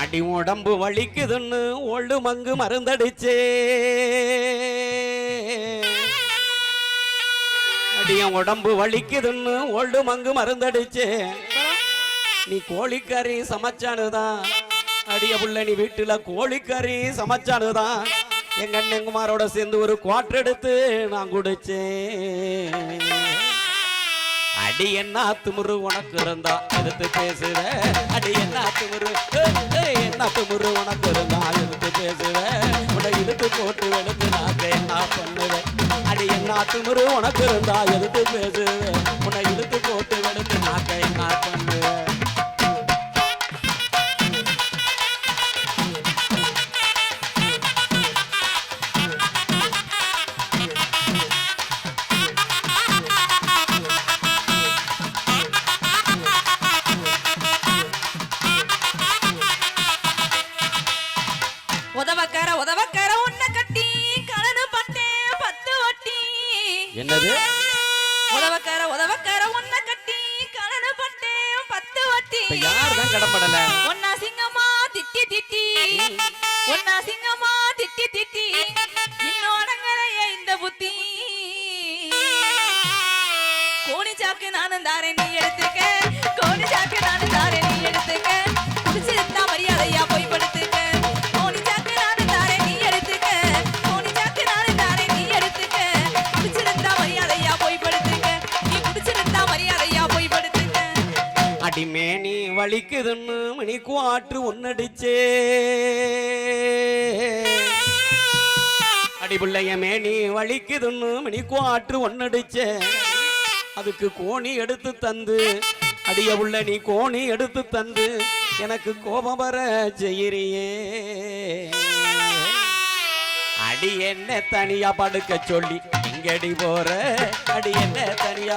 அடி உடம்பு வலிக்குதுன்னு ஒழு மங்கு மருந்தடிச்சே. அடிய உடம்பு வலிக்குதுன்னு ஒழு மங்கு மருந்தடிச்சே. நீ கோழிக்கறி சமைச்சானுதான். அடிய புள்ள நீ வீட்டுல கோழிக்கறி சமைச்சானுதான். எங்க அண்ணங்குமாரோட சேர்ந்து ஒரு குவாட்டர் எடுத்து நான் குடிச்சேன். அடி என்ன துமுரு உனக்கு இருந்தா எடுத்து பேசுவ. அடி என்ன துமுரு என்ன துமுரு உனக்கு இருந்தா எடுத்து பேசுவ. உன்னை இழுத்து போட்டு எடுத்து நான் என்ன பண்ணுவேன்? அடி என்ன துமுரு உனக்கு இருந்தா எடுத்து பேசுவேன் உதவக்கர உதவக்கர உன்னை கட்டி கடனு பட்டேன் பத்து வட்டி என்னது? உதவக்கர உதவக்கர உன்னை கட்டி கடனு பட்டேன் பத்து வட்டி யார் தான் கடப்படல ஒன்னா சிங்கமா திட்டி திட்டி. ஒன்னா சிங்கமா திட்டி திட்டி. இன்னும் அடங்கலையே இந்த புத்தி. கோணி சாக்கு நானும் தாரேன். வலிக்குதுன்னு மணி ஆற்று ஒன்னடிச்சே. அடிபிள்ளைய மேனி வலிக்குதுன்னு மணி குவாற்று ஒன்னடிச்சே. அதுக்கு கோணி எடுத்து தந்து அடிய உள்ள நீ கோணி எடுத்து தந்து எனக்கு கோபம் வர செய்யறியே. அடி என்ன தனியா படுக்க சொல்லி எங்கடி போற? அடி என்ன தனியா?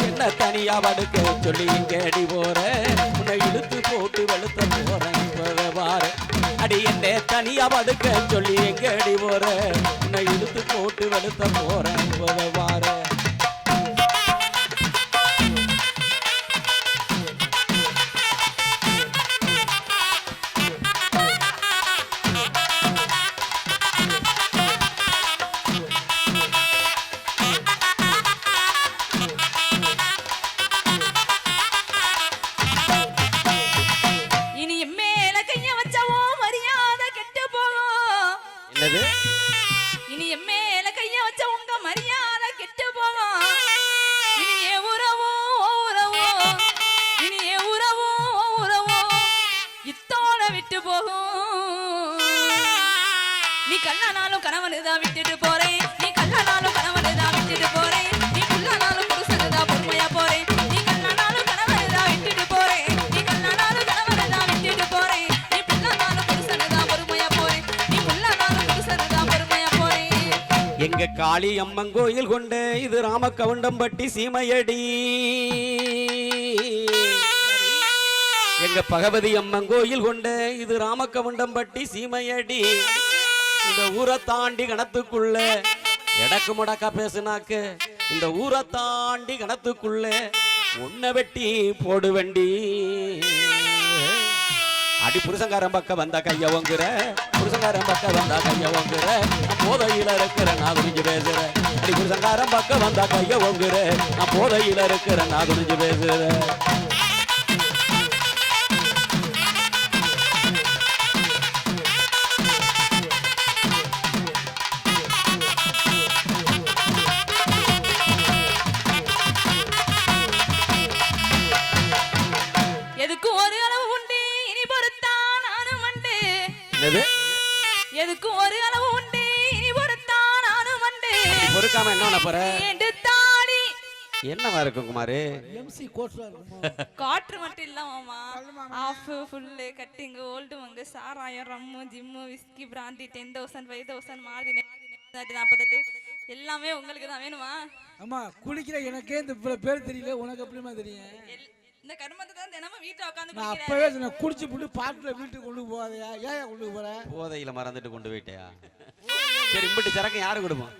என்ன தனியா? படுக்க சொல்லி எங்கடி போற? உன்னை இழுத்து போட்டு வெளுத்த போறேன் இப்பவே அடி என்ன தனியா? படுக்க சொல்லி எங்கடி போற? உன்னை இழுத்து போட்டு வெளுத்த போறேன் இப்பவே இனி என் மேல கைய வச்ச உங்க மரியாதை எங்க காளி அம்மன் கோயில் கொண்டு இது ராமக்கவுண்டம்பட்டி சீமையடி. எங்க பகவதி அம்மன் கோயில் கொண்டு இது ராமக்கவுண்டம்பட்டி சீமையடி. இந்த ஊரை தாண்டி கணத்துக்குள்ள எடக்கு முடக்கா பேசுனாக்க இந்த ஊரை தாண்டி கணத்துக்குள்ள உன்னை வெட்டி போடுவண்டி. அடி புருஷங்காரன் பக்கம் வந்தா கைய ஒங்குற புருஷங்காரன் பக்கம் வந்தா கைய ஒங்குற போதையில இருக்கிற நான் குறிஞ்சு பேசுறேன் அடி புருஷங்காரன் பக்கம் வந்தா கைய ஒங்குற நான் போதையில இருக்கிற நான் குறிஞ்சு பேசுறேன் என்னது? எதுக்கும் ஒரு அளவு உண்டு இனி பொறுத்தான் நானும் உண்டு. பொறுக்காம என்ன பண்ண போற? ஏண்டு தாடி. என்னவா இருக்கும் குமாரு? எம்சி கோட்ஸா இருக்குமா? காற்று மட்டும் இல்லாமமா half full cutting Old Monk சாராயம் rum gym whisky brandy ten thousand five thousand Maruti நாற்பத்தெட்டு எல்லாமே உங்களுக்கு தான் வேணுமா? அம்மா குளிக்கிற எனக்கே இந்த பேர் தெரியல. உனக்கு எப்படிமா தெரியும்? இந்த கருமத்தை தான் தினமும் வீட்டுல உட்காந்து நான் குடிக்கிறேன் அப்பவே சொன்னேன் குடிச்சு போட்டு பாட்டில் வீட்டுக்கு கொண்டு போகாதயா? ஏன் கொண்டு போற? போதையில மறந்துட்டு கொண்டு போயிட்டயா? சரி இம்பிட்டு சரக்கு யாரு கொடுப்போம்?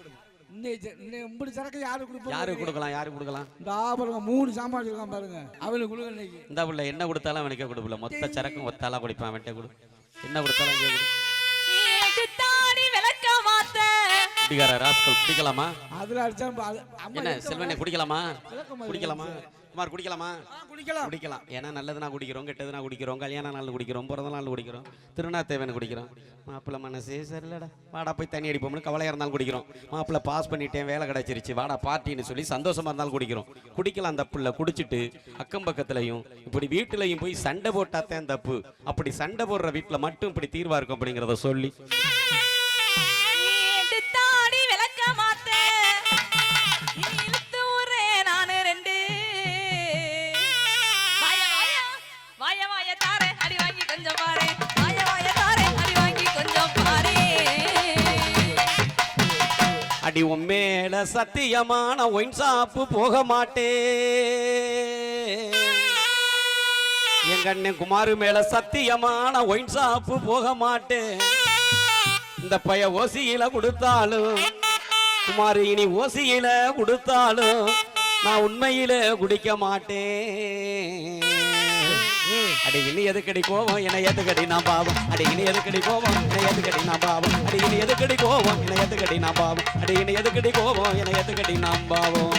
இன்னைக்கு இப்படி சரக்கு யாரு கொடுப்போம்? யாருக்கு கொடுக்கலாம் யாருக்கு கொடுக்கலாம்? இந்த பாருங்க மூணு சாமான் வச்சிருக்கான் பாருங்க. அவனுக்கு கொடுங்க இன்னைக்கு. இந்த புள்ள என்ன கொடுத்தாலும் அவனுக்கே கொடுப்பல மொத்த சரக்கும் ஒத்தாலா குடிப்பான் அவன்கிட்ட கொடு. என்ன கொடுத்தாலும் இங்கே கொடு. குடிக்கார ராஸ்கல் குடிக்கலாமா அதுல அடிச்சா என்ன செல்வனே குடிக்கலாமா? குடிக்கலாமா? குமார் குடிக்கலாமா? குடிக்கலாம். குடிக்கலாம். ஏன்னா நல்லது நான் குடிக்கிறோம் கெட்டது நான் குடிக்கிறோம் கல்யாண நாள் குடிக்கிறோம் பிறந்த நாள் குடிக்கிறோம் திருநாத்தேவன் குடிக்கிறோம். மாப்பிள்ளை மனசே சரியில்லடா. வாடா போய் தண்ணி அடிப்போம்னு கவலையாக இருந்தாலும் குடிக்கிறோம். மாப்பிள்ளை பாஸ் பண்ணிட்டேன் வேலை கிடைச்சிருச்சு. வாடா பார்ட்டின்னு சொல்லி சந்தோஷமா இருந்தாலும் குடிக்கிறோம். குடிக்கலாம் தப்பு இல்லை குடிச்சிட்டு அக்கம் பக்கத்துலையும் இப்படி வீட்டுலையும் போய் சண்டை போட்டாத்தான் தப்பு. அப்படி சண்டை போடுற வீட்டில் மட்டும் இப்படி தீர்வா இருக்கும் அப்படிங்கிறத சொல்லி. அடி உன் மேல சத்தியமான ஒயின் சாப்பு போக மாட்டேன் எங்க அண்ணன் குமாரு மேல சத்தியமான ஒயின் சாப்பு போக மாட்டேன் இந்த பைய ஓசியில கொடுத்தாலும் குமாரு இனி ஓசியில கொடுத்தாலும் நான் உண்மையில குடிக்க மாட்டேன் அடி இனி எதுக்கடி கோவம் என்னை எதுக்கடி நான் பாவம்? அடி இனி எதுக்கடி கோவம் என எதுக்கடி நான் பாவம்? அடி இனி எதுக்கடி கோவம் என்னை எதுக்கடி நான் பாவம்? அடி இனி எதுக்கடி கோவம் என்னை எதுக்கடி நான் பாவம்?